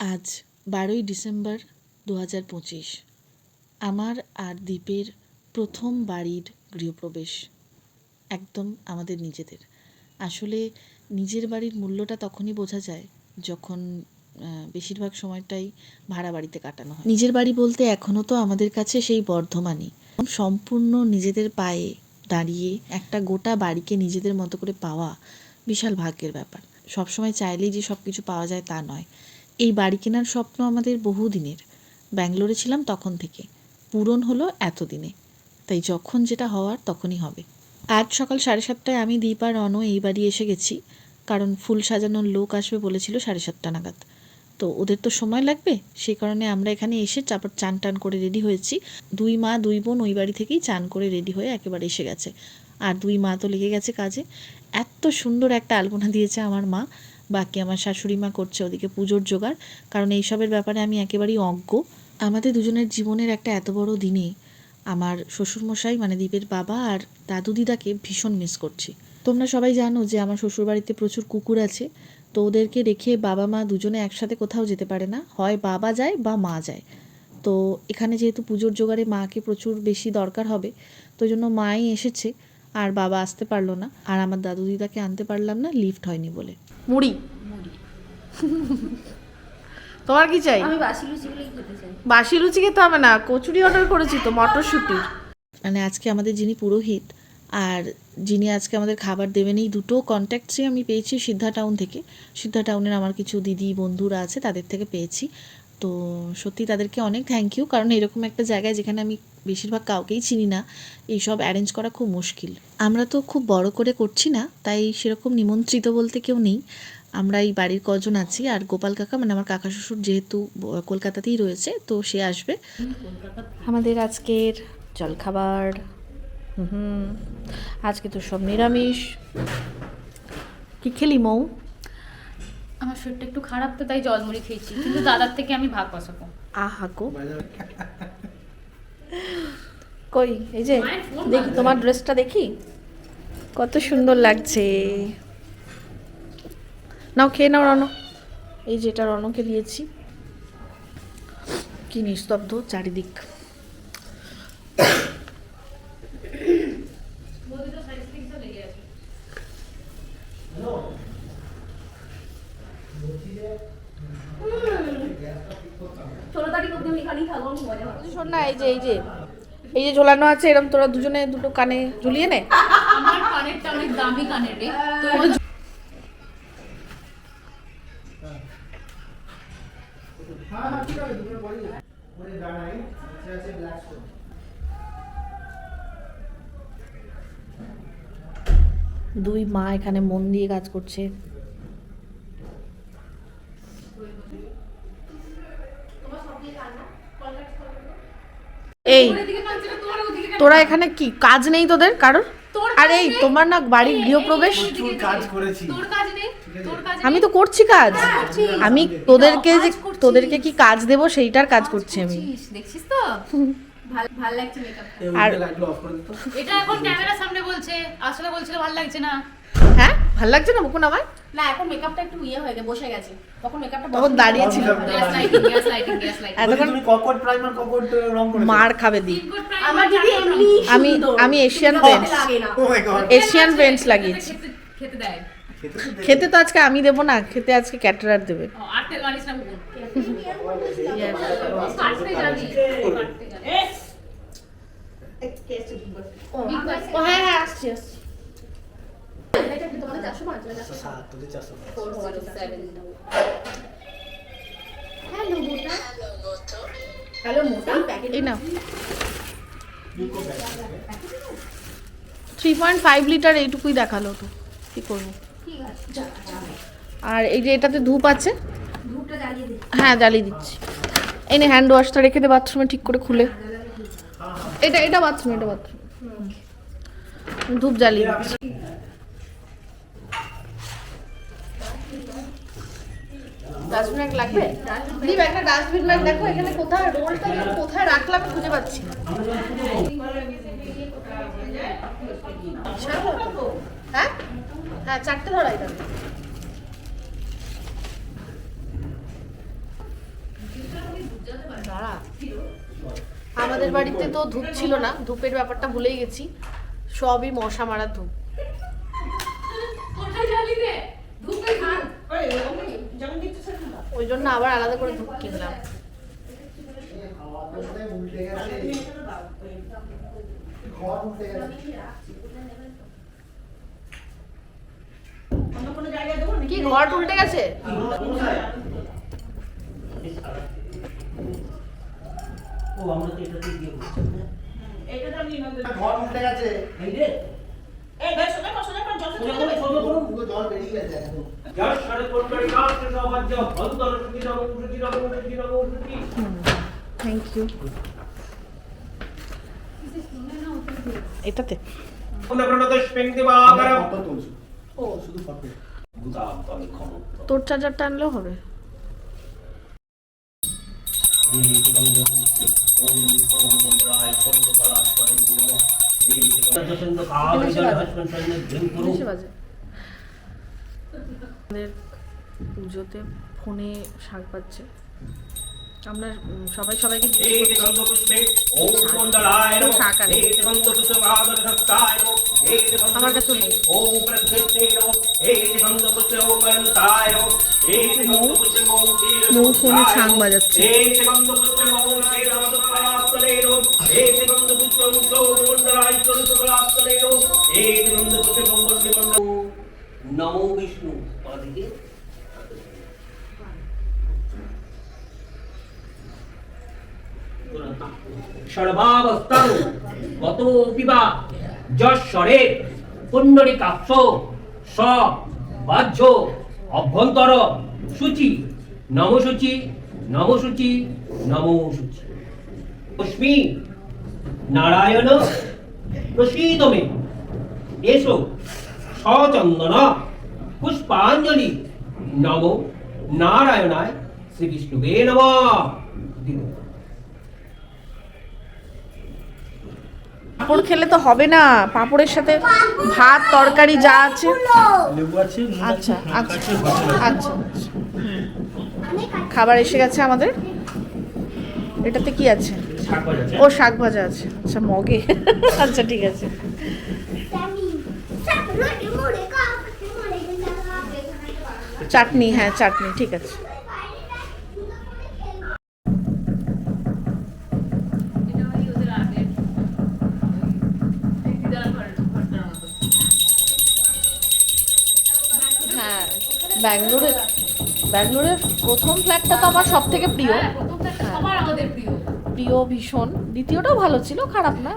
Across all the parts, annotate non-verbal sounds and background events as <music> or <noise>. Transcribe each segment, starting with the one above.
আজ বারোই ডিসেম্বর দু হাজার পঁচিশ। আমার আর দ্বীপের প্রথম বাড়ির গৃহপ্রবেশ। একদম আমাদের নিজেদের। আসলে নিজের বাড়ির মূল্যটা তখনই বোঝা যায় যখন বেশিরভাগ সময়টাই ভাড়া বাড়িতে কাটানো হয়। নিজের বাড়ি বলতে এখনও তো আমাদের কাছে সেই বর্ধমানই। সম্পূর্ণ নিজেদের পায়ে দাঁড়িয়ে একটা গোটা বাড়িকে নিজেদের মতো করে পাওয়া বিশাল ভাগ্যের ব্যাপার। সবসময় চাইলেই যে সব কিছু পাওয়া যায় তা নয়। এই বাড়ি কেনার স্বপ্ন আমাদের বহুদিনের। ব্যাঙ্গালোরে ছিলাম তখন থেকে। পূরণ হলো এতদিনে। তাই যখন যেটা হওয়ার তখনই হবে। আজ সকাল সাড়ে সাতটায় আমি দীপ আর এই বাড়ি এসে গেছি। কারণ ফুল সাজানোর লোক আসবে বলেছিল সাড়ে সাতটা নাগাদ। তো ওদের তো সময় লাগবে। সেই কারণে আমরা এখানে এসে তারপর চান টান করে রেডি হয়েছি। দুই মা, দুই বোন ওই বাড়ি থেকেই চান করে রেডি হয়ে একেবারে এসে গেছে। আর দুই মা তো লেগে গেছে কাজে। এত সুন্দর একটা আলপনা দিয়েছে আমার মা। বাকি আমার শাশুড়ি মা করছে ওদিকে পুজোর জোগাড়। কারণ এইসবের ব্যাপারে আমি একেবারেই অজ্ঞ। আমাদের দুজনের জীবনের একটা এত বড় দিনে আমার শ্বশুরমশাই মানে দীপের বাবা আর দাদু দিদাকে ভীষণ মিস করছি। তোমরা সবাই জানো যে আমার শ্বশুরবাড়িতে প্রচুর কুকুর আছে। তো ওদেরকে রেখে বাবা মা দুজনে একসাথে কোথাও যেতে পারে না। হয় বাবা যায় বা মা যায়। তো এখানে যেহেতু পুজোর জোগাড়ে মাকে প্রচুর বেশি দরকার হবে, তো জন্য মাই এসেছে। আর বাবা আসতে পারল না। আর আমার দাদু দিদাকে আনতে পারলাম না, লিফট হয়নি বলে। মুড়ি। তোমার কি চাই? আমি বাসি লুচিগুলোই খেতে চাই। বাসি লুচি খেতে হবে না কচুরি অর্ডার করেছি তো মটরশুঁটির মানে আজকে আমাদের যিনি পুরোহিত আর যিনি আজকে আমাদের খাবার দেবেন এই দুটো কন্ট্যাক্টসই আমি পেয়েছি সিদ্ধা টাউন থেকে। সিদ্ধা টাউনের আমার কিছু দিদি বন্ধুরা আছে তাদের থেকে পেয়েছি। তো সত্যি তাদেরকে অনেক থ্যাংক ইউ কারণ এরকম একটা জায়গায় যেখানে আমি বেশিরভাগ কাউকেই চিনি না, এইসব অ্যারেঞ্জ করা খুব মুশকিল। আমরা তো খুব বড় করে করছি না, তাই সেরকম নিমন্ত্রিত বলতে কেউ নেই। আমরা এই বাড়ির কজন আছি, আর গোপাল কাকা মানে আমার কাকা শ্বশুর যেহেতু কলকাতাতেই রয়েছে, তো সে আসবে। আমাদের আজকের জলখাবার, হুম, আজকে তো সব নিরামিষ। কি খেলি মৌ? আমার শরীরটা একটু খারাপ তো তাই জলমুড়ি খেয়েছি। কিন্তু দাদার থেকে আমি ভাগ বসাবো। আহা গো। <laughs> কই এই যে দেখি তোমার ড্রেসটা দেখি? কত সুন্দর লাগছে। নাও খেয়ে নাও রণ এই যেটা রণকে দিয়েছি। কি নিস্তব্ধ চারিদিক ষোলো তারিখ অব্দি আমি এখানেই থাকব আমি মজা হবে শোন না এই যে এই যে ঝোলানো আছে এরকম তোরা দুজনে দুটো কানে ঝুলিয়ে নে। আমার কানেরটা অনেক দামি কানের রে। দুই মা এখানে মন দিয়ে কাজ করছে। এই। তোরা এখানে কি কাজ নেই তোদের কারোর? আর এই তোমার না বাড়ির গৃহপ্রবেশ? প্রচুর কাজ করেছি। তোর কাজ নেই? তোর কাজ আমি তো করছি কাজ। আমি তোদেরকে যে তোদেরকে কি কাজ দেব সেইটার কাজ করছি আমি। দেখছিস তো? ভালো ভালো লাগছে আর- এটা এখন ক্যামেরার সামনে বলছে আসলে বলছিল ভালো লাগছে না। হ্যাঁ? ভালো লাগছে না মুকুন আমার না এখন মেকআপটা একটু ইয়ে হয়ে গেছে বসে গেছে। তখন মেকআপটা তখন দাঁড়িয়ে ছিল। তুমি ককট প্রাইমার ককট রং করে মার খাবে দি। আমার দিদি এমনি আমি আমি এশিয়ান পেন্টস লাগে না। Oh my god Asian Paints লাগিয়েছি। খেতে দেয়। খেতে তো আজকে আমি দেবো না খেতে আজকে ক্যাটারার দেবে। হ্যাঁ হ্যাঁ আসছি আসছি। থ্রি পয়েন্ট ফাইভ লিটার এইটুকুই দেখাল তো। কি করব। আর এই যে এটাতে ধূপ আছে? হ্যাঁ জ্বালিয়ে দিচ্ছি। এই নে হ্যান্ড ওয়াশটা রেখে দে বাথরুমে ঠিক করে খুলে। এটা এটা বাথরুম এটা বাথরুম ধূপ জ্বালিয়ে দিচ্ছি। ব্যাগ লাগবে? দিদি একটা ডাস্টবিন ব্যাগ দেখো, এখানে কোথায় রোলটা কোথায় রাখলাম খুঁজে পাচ্ছি হ্যাঁ? হ্যাঁ চারটে ধরাই দাঁড়া। আমাদের বাড়িতে তো ধূপ ছিল না, ধূপের ব্যাপারটা ভুলেই গেছি। সবই মশা মারা ধূপ। ওই জন্য আবার আলাদা করে ধূপ কিনলাম। কি ঘর উল্টে গেছে? ও আমরা তো এটাতে দিয়ে বলছি ঘর উল্টে গেছে। এই রে থ্যাংক ইউ এটাতে তোর চার্জারটা আনলেও হবে এই আমাদের পুজোতে ফোনে শাক পাচ্ছে আমরা সবাই সবাইকে শাক আমার কাছে নেই। মৌ ফোনে শাঁখ বাজাচ্ছে। নমঃ নমঃ নমো বিষ্ণু পাদিকে সর্বাবস্থান গত পিবা যশ্বরে পুণ্ডরিকাক্ষ স বাহ্য অভ্যন্তর সূচি। নমসূচি নমসূচি নমসূচি রশ্মি নারায়ণ প্রসীদ মে এসো সচন্দন পুষ্পাঞ্জলি নম নারায়ণায় শ্রীবিষ্ণুবে নম পাঁপড় খেলে তো হবে না পাঁপড়ের সাথে ভাত তরকারি যা আছে লেবু আছে আচ্ছা আচ্ছা আচ্ছা হুম। খাবার এসে গেছে আমাদের। এটাতে কি আছে? ও শাক ভাজা আছে। আচ্ছা মগে। আচ্ছা ঠিক আছে। চাটনি হ্যাঁ চাটনি ঠিক আছে। হ্যাঁ ব্যাঙ্গালোরের ব্যাঙ্গালোরের প্রথম ফ্ল্যাটটা তো আমার সব থেকে প্রিয়। হ্যাঁ, প্রথম সবার আমাদের প্রিয়। ভিডিও ভীষণ। দ্বিতীয়টাও ভালো ছিল খারাপ না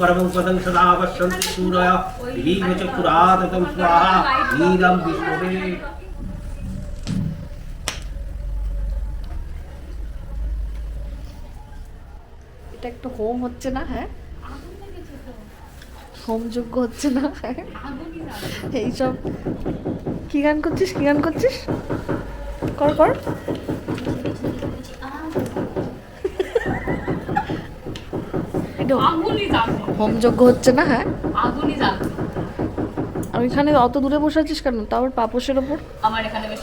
পরমং পদং সদা সূরয়। স্বাহা ীরং এটা একটু হোম হচ্ছে না হ্যাঁ? হোমযোগ্য হচ্ছে না। এইসব। কি গান করছিস? কি গান করছিস? কর কর। হোমযোগ্য হচ্ছে না হ্যাঁ? আর ওইখানে অত দূরে বসে আছিস কেন? তাও আবার পাপোশের ওপর? আমার এখানে বেশ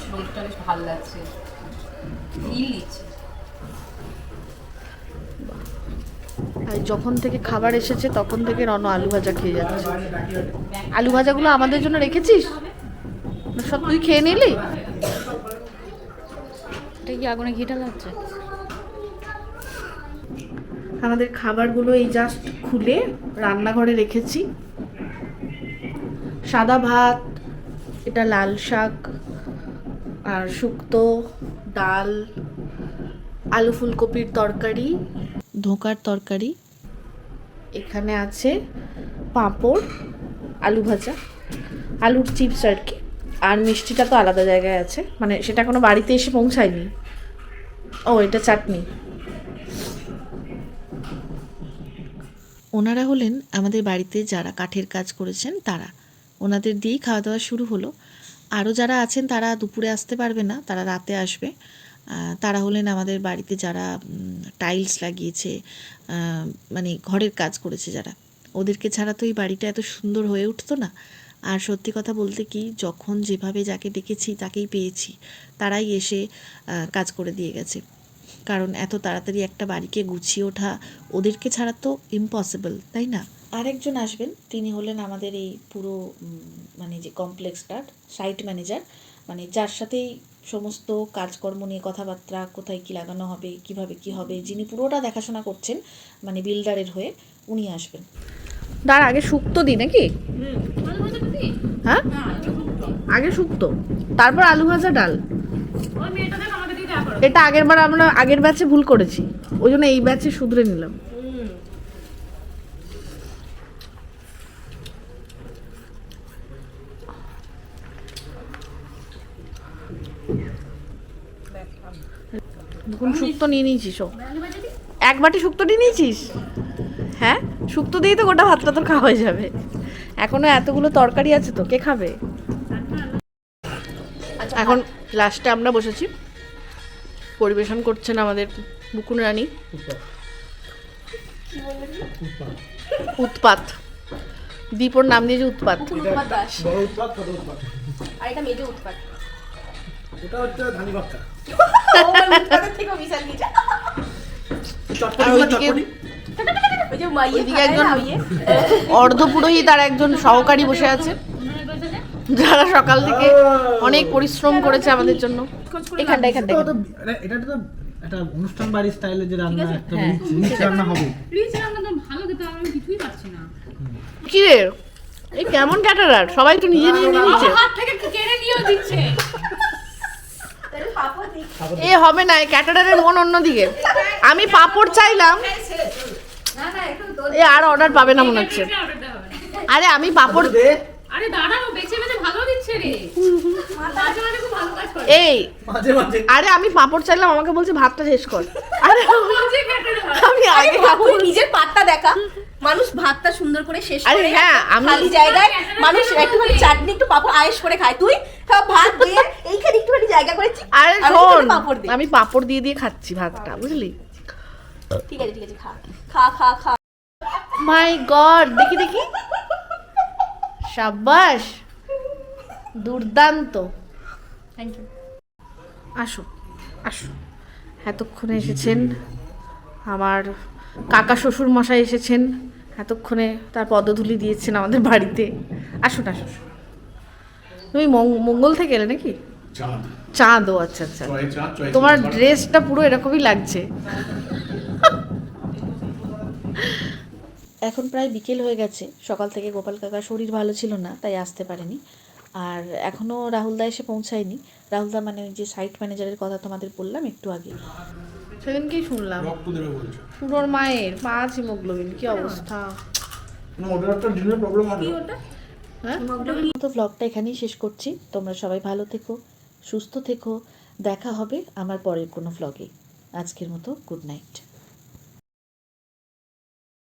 ভালো লাগছে নীল নিচ্ছে আর যখন থেকে খাবার এসেছে, তখন থেকে রণ আলু ভাজা খেয়ে যাচ্ছে। আলু ভাজাগুলো আমাদের জন্য রেখেছিস? সব তুই খেয়ে নিলি? এটা কি আগুনে ঘিটা লাগছে? আমাদের খাবারগুলো এই জাস্ট খুলে রান্নাঘরে রেখেছি। সাদা ভাত, এটা লাল শাক, আর শুক্তো, ডাল, আলু ফুলকপির তরকারি ধোকার তরকারি। এখানে আছে পাঁপড় আলু ভাজা আলুর চিপস আর কি। আর মিষ্টিটা তো আলাদা জায়গায় আছে। মানে সেটা কোনো বাড়িতে এসে পৌঁছায়নি। ও এটা চাটনি। ওনারা হলেন আমাদের বাড়িতে যারা কাঠের কাজ করেছেন তারা। ওনাদের দিয়েই খাওয়া দাওয়া শুরু হলো। আরও যারা আছেন তারা দুপুরে আসতে পারবে না তারা রাতে আসবে। তারা হলেন আমাদের বাড়িতে যারা টাইলস লাগিয়েছে মানে ঘরের কাজ করেছে যারা। ওদেরকে ছাড়া তো এই বাড়িটা এত সুন্দর হয়ে উঠতো না। আর সত্যি কথা বলতে কি, যখন যেভাবে যাকে ডেকেছি তাকেই পেয়েছি। তারাই এসে কাজ করে দিয়ে গেছে। কারণ এত তাড়াতাড়ি একটা বাড়িকে গুছিয়ে ওঠা ওদেরকে ছাড়া তো ইম্পসিবল তাই না? আরেকজন আসবেন, তিনি হলেন আমাদের এই পুরো মানে যে কমপ্লেক্সটার সাইট ম্যানেজার মানে যার সাথেই সমস্ত কাজকর্ম নিয়ে কথাবার্তা কোথায় কি লাগানো হবে কীভাবে কি হবে যিনি পুরোটা দেখাশোনা করছেন মানে বিল্ডারের হয়ে উনি আসবেন তার আগে শুক্তো দিই নাকি? হ্যাঁ। আগে শুক্তো তারপর আলু ভাজা ডাল ওই মেয়েটা দেখ আমাকে দিয়ে দেয়া করো। এটা আগের বার আমরা আগের ব্যাচে ভুল করেছি ওই জন্য এই ব্যাচে শুধরে নিলাম কোন শুক্তো নিয়ে নিয়েছিস ও? এক বাটি শুক্তো নিয়ে নিয়েছিস? হ্যাঁ? শুক্তো দিয়েই তো গোটা ভাতটা তোর খাওয়া হয়ে যাবে। এখনও এতগুলো তরকারি আছে তো কে খাবে? এখন লাস্টে আমরা বসেছি। পরিবেশন করছেন আমাদের মুকুন রানী উৎপাত। দীপর নাম দিয়েছে উৎপাত। আর এটা মেজে উৎপাত। ওটা হচ্ছে বাক্কা আর একজন অর্ধ পুরোহিত আর একজন সহকারী বসে আছে। যারা সকাল থেকে অনেক পরিশ্রম করেছে আমাদের জন্য। এখানটা এখানটা এটা তো এটা- এটা তো একটা অনুষ্ঠান বাড়ির স্টাইলে যে রান্না একটা রিচ রিচ রান্না হবে। রিচ রান্না তো ভালো খেতে আমি কিছুই পাচ্ছি না। কি রে? এই কেমন ক্যাটারার সবাই তো নিজে নিজে নিয়ে নিচ্ছে হাত থেকে কেড়ে নিয়েও দিচ্ছে। এ হবে না এই ক্যাটারারের মন অন্যদিকে। আমি পাপড় চাইলাম। এ আর অর্ডার পাবে না মনে হচ্ছে। আরে আমি পাপড় দে। আরে দাঁড়াও বেছে বেছে ভালো দিচ্ছে রে। মাঝে মাঝে খুব ভালো কাজ করে। এই মাঝে মাঝে। আরে আমি পাপড় চাইলাম আমাকে বলছে ভাতটা শেষ কর। আরে। আমি আগে নিজের পাতটা দেখা। মানুষ ভাতটা সুন্দর করে শেষ আরে করে হ্যাঁ, আমি- খালি জায়গায় মানুষ একটুখানি চাটনি একটু পাপড় আয়েস করে খায়। তুই সব ভাত দিয়ে এইখানে একটুখানি জায়গা করেছি আরে শোন আমি পাপড় দিয়ে দিয়ে খাচ্ছি ভাতটা বুঝলি? ঠিক আছে ঠিক আছে খা। খা খা খা। মাই গড দেখি দেখি। সাব্বাস দুর্দান্ত। থ্যাংক ইউ আসো আসো। এতক্ষণে এসেছেন আমার কাকা শ্বশুর মশাই এসেছেন এতক্ষণে তার পদধূলি দিয়েছেন আমাদের বাড়িতে। আসুন আসুন। তুমি মঙ্গল থেকে এলে নাকি? চাঁদ। ও আচ্ছা আচ্ছা। তোমার ড্রেসটা পুরো এরকমই লাগছে। এখন প্রায় বিকেল হয়ে গেছে। সকাল থেকে গোপাল কাকার শরীর ভালো ছিল না তাই আসতে পারেনি। আর এখনও রাহুলদা এসে পৌঁছায়নি। রাহুলদা মানে ওই যে সাইট ম্যানেজারের কথা তোমাদের বললাম একটু আগে। সেদিনকেই শুনলাম। রক্ত দেবে বলছো। সুরোর মায়ের পাঁচ হিমোগ্লোবিন কি অবস্থা? না ওদের একটা ডিনের প্রবলেম হবে হ্যাঁ? তো ব্লগটা এখানেই শেষ করছি। তোমরা সবাই ভালো থেকো সুস্থ থেকো। দেখা হবে আমার পরের কোনো ব্লগে আজকের মতো গুড নাইট